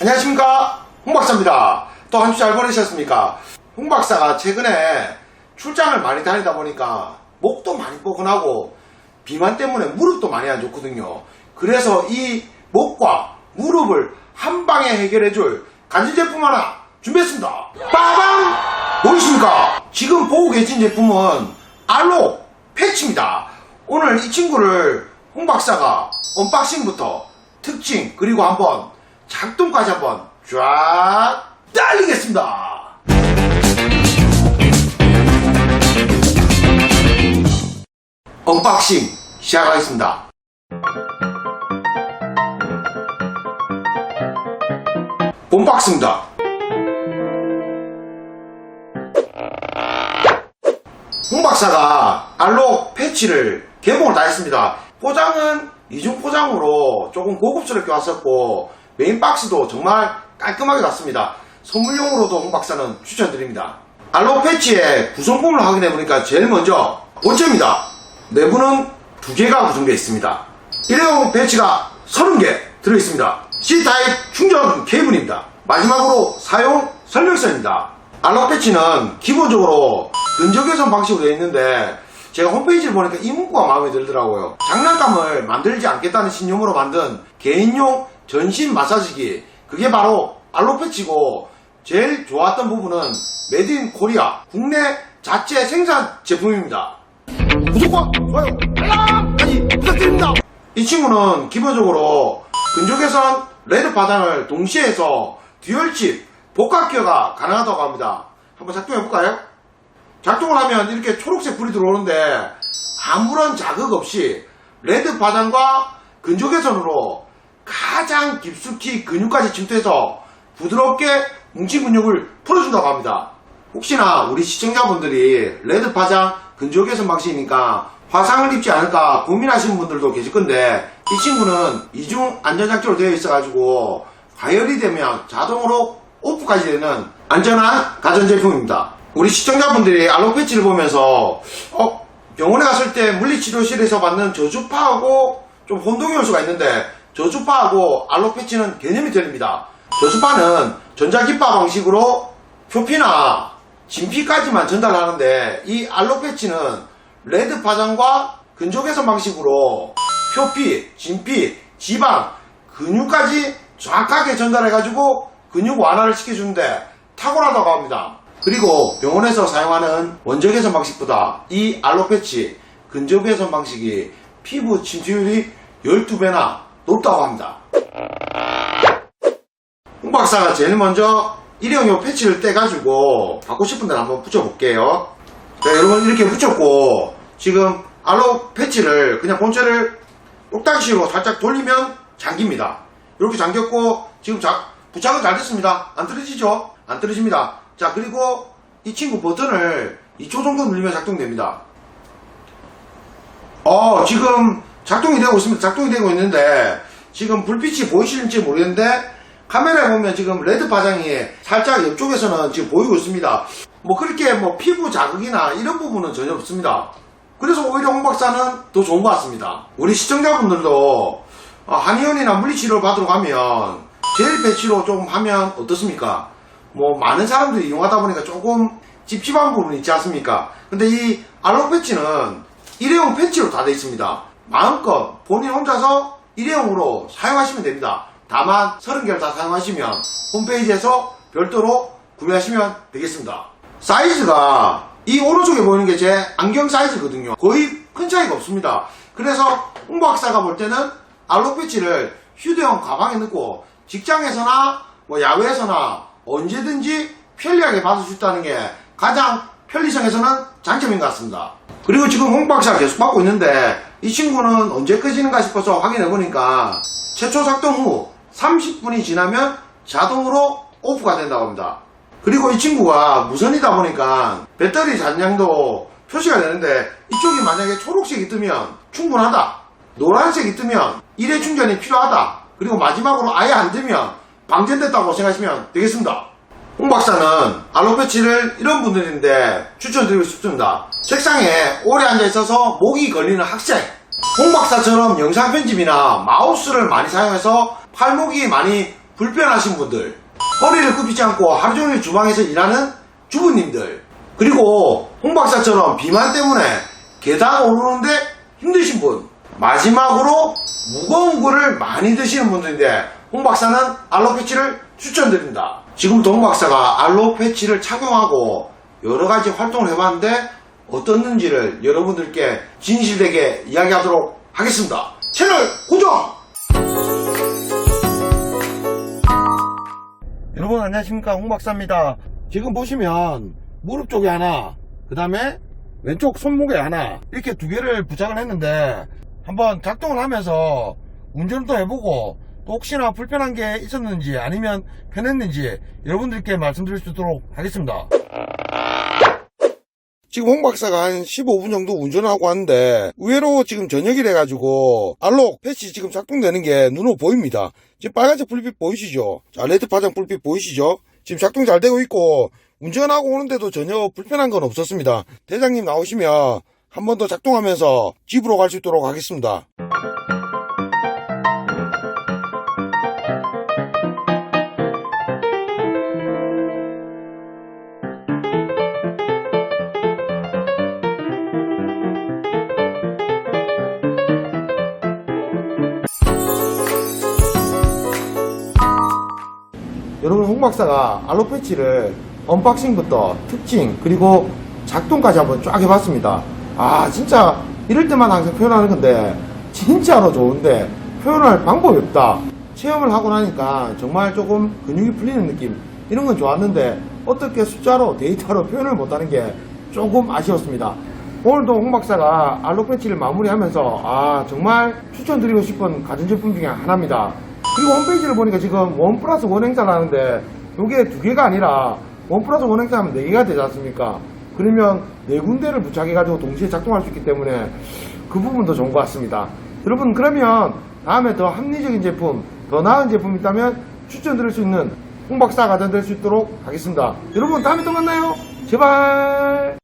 안녕하십니까? 홍박사입니다. 또 한 주 잘 보내셨습니까? 홍박사가 최근에 출장을 많이 다니다 보니까 목도 많이 뻐근하고 비만 때문에 무릎도 많이 안 좋거든요. 그래서 이 목과 무릎을 한 방에 해결해 줄 간지 제품 하나 준비했습니다. 빠밤! 보이십니까? 지금 보고 계신 제품은 알로 패치입니다. 오늘 이 친구를 홍박사가 언박싱부터 특징 그리고 한번 작동까지 한번 쫙 달리겠습니다. 언박싱 시작하겠습니다. 본박스입니다. 홍 박사가 알로 패치를 개봉을 다 했습니다. 포장은 이중 포장으로 조금 고급스럽게 왔었고 메인 박스도 정말 깔끔하게 왔습니다. 선물용으로도 홍 박사는 추천드립니다. 알로 패치의 구성품을 확인해 보니까 제일 먼저 본체입니다. 내부는 두 개가 구성되어 있습니다. 일회용 패치가 30개 들어있습니다. C타입 충전 케이블입니다. 마지막으로 사용 설명서입니다. 알로 패치는 기본적으로 근적외선 방식으로 되어 있는데 제가 홈페이지를 보니까 이 문구가 마음에 들더라고요. 장난감을 만들지 않겠다는 신념으로 만든 개인용 전신 마사지기 그게 바로 알로 패치고 제일 좋았던 부분은 인 코리아 국내 자체 생산 제품입니다. 구독과 좋아요 알람까지 부탁드립니다. 이 친구는 기본적으로 근적외선 레드 바닥을 동시에 해서 듀얼칩 복합기어가 가능하다고 합니다. 한번 작동해볼까요? 작동을 하면 이렇게 초록색 불이 들어오는데 아무런 자극 없이 레드 바닥과 근적외선으로 가장 깊숙이 근육까지 침투해서 부드럽게 뭉친 근육을 풀어준다고 합니다. 혹시나 우리 시청자분들이 레드 파장 근적외선 방식이니까 화상을 입지 않을까 고민하시는 분들도 계실 건데 이 친구는 이중 안전장치로 되어 있어가지고 가열이 되면 자동으로 오프까지 되는 안전한 가전제품입니다. 우리 시청자분들이 알로 패치를 보면서 어, 병원에 갔을 때 물리치료실에서 받는 저주파하고 좀 혼동이 올 수가 있는데 저주파하고 알로 패치는 개념이 틀립니다. 저주파는 전자기파 방식으로 표피나 진피까지만 전달하는데 이 알로 패치는 레드 파장과 근적외선 방식으로 표피, 진피, 지방, 근육까지 정확하게 전달해가지고 근육 완화를 시켜주는데 탁월하다고 합니다. 그리고 병원에서 사용하는 원적외선 방식보다 이 알로 패치 근적외선 방식이 피부 침투율이 12배나 높다고 합니다. 홍 박사가 제일 먼저 일회용용 패치를 떼가지고 받고 싶은 데를 한번 붙여볼게요. 자, 여러분 이렇게 붙였고 지금 알로 패치를 그냥 본체를 똑딱식으로 살짝 돌리면 잠깁니다. 이렇게 잠겼고 지금 자, 부착은 잘 됐습니다. 안 떨어지죠? 안 떨어집니다. 자 그리고 이 친구 버튼을 2초 정도 누르면 작동됩니다. 어 지금 작동이 되고 있습니다. 작동이 되고 있는데 지금 불빛이 보이실지 모르겠는데 카메라에 보면 지금 레드 파장이 살짝 옆쪽에서는 지금 보이고 있습니다. 뭐 그렇게 뭐 피부 자극이나 이런 부분은 전혀 없습니다. 그래서 오히려 홍 박사는 더 좋은 것 같습니다. 우리 시청자분들도 어, 한의원이나 물리치료를 받으러 가면 젤 패치로 좀 하면 어떻습니까? 뭐 많은 사람들이 이용하다 보니까 조금 찝찝한 부분이 있지 않습니까? 근데 이 알로 패치는 일회용 패치로 다 되어 있습니다. 마음껏 본인 혼자서 일회용으로 사용하시면 됩니다. 다만 30개를 다 사용하시면 홈페이지에서 별도로 구매하시면 되겠습니다. 사이즈가 이 오른쪽에 보이는 게 제 안경 사이즈거든요. 거의 큰 차이가 없습니다. 그래서 홍보 학사가 볼 때는 알로 패치를 휴대용 가방에 넣고 직장에서나 뭐 야외에서나 언제든지 편리하게 받을 수 있다는 게 가장 편리성에서는 장점인 것 같습니다. 그리고 지금 홍 박사가 계속 받고 있는데 이 친구는 언제 꺼지는가 싶어서 확인해 보니까 최초 작동 후 30분이 지나면 자동으로 오프가 된다고 합니다. 그리고 이 친구가 무선이다 보니까 배터리 잔량도 표시가 되는데 이쪽이 만약에 초록색이 뜨면 충분하다. 노란색이 뜨면 일회 충전이 필요하다. 그리고 마지막으로 아예 안 뜨면 방전됐다고 생각하시면 되겠습니다. 홍 박사는 알로 패치를 이런 분들인데 추천드리고 싶습니다. 책상에 오래 앉아 있어서 목이 걸리는 학생, 홍 박사처럼 영상 편집이나 마우스를 많이 사용해서 팔목이 많이 불편하신 분들, 허리를 굽히지 않고 하루 종일 주방에서 일하는 주부님들, 그리고 홍 박사처럼 비만 때문에 계단 오르는데 힘드신 분, 마지막으로 무거운 거를 많이 드시는 분들인데 홍 박사는 알로 패치를 추천드립니다. 지금부터 홍 박사가 알로 패치를 착용하고 여러 가지 활동을 해봤는데 어떻는지를 여러분들께 진실되게 이야기하도록 하겠습니다. 채널 고정! 여러분 안녕하십니까 홍 박사입니다. 지금 보시면 무릎 쪽에 하나, 그 다음에 왼쪽 손목에 하나 이렇게 두 개를 부착을 했는데 한번 작동을 하면서 운전도 해보고 또 혹시나 불편한 게 있었는지 아니면 편했는지 여러분들께 말씀드릴 수 있도록 하겠습니다. 지금 홍 박사가 한 15분 정도 운전하고 왔는데 의외로 지금 저녁이 돼가지고 알록 패치 지금 작동되는 게 눈으로 보입니다. 지금 빨간색 불빛 보이시죠? 자 레드 파장 불빛 보이시죠? 지금 작동 잘 되고 있고 운전하고 오는데도 전혀 불편한 건 없었습니다. 대장님 나오시면 한 번 더 작동하면서 집으로 갈 수 있도록 하겠습니다. 박사가 알로 패치를 언박싱부터 특징 그리고 작동까지 한번 쫙 해봤습니다. 아 진짜 이럴 때만 항상 표현하는 건데 진짜로 좋은데 표현할 방법이 없다. 체험을 하고 나니까 정말 조금 근육이 풀리는 느낌 이런 건 좋았는데 어떻게 숫자로 데이터로 표현을 못하는 게 조금 아쉬웠습니다. 오늘도 홍 박사가 알로 패치를 마무리하면서 아 정말 추천드리고 싶은 가전제품 중에 하나입니다. 그리고 홈페이지를 보니까 지금 원 플러스 원 행사를 하는데 이게 두 개가 아니라 원 플러스 원 행사하면 네 개가 되지 않습니까? 그러면 네 군데를 부착해가지고 동시에 작동할 수 있기 때문에 그 부분도 좋은 것 같습니다. 여러분 그러면 다음에 더 합리적인 제품, 더 나은 제품 있다면 추천드릴 수 있는 홍박사 가전 될수 있도록 하겠습니다. 여러분 다음에 또 만나요. 제발.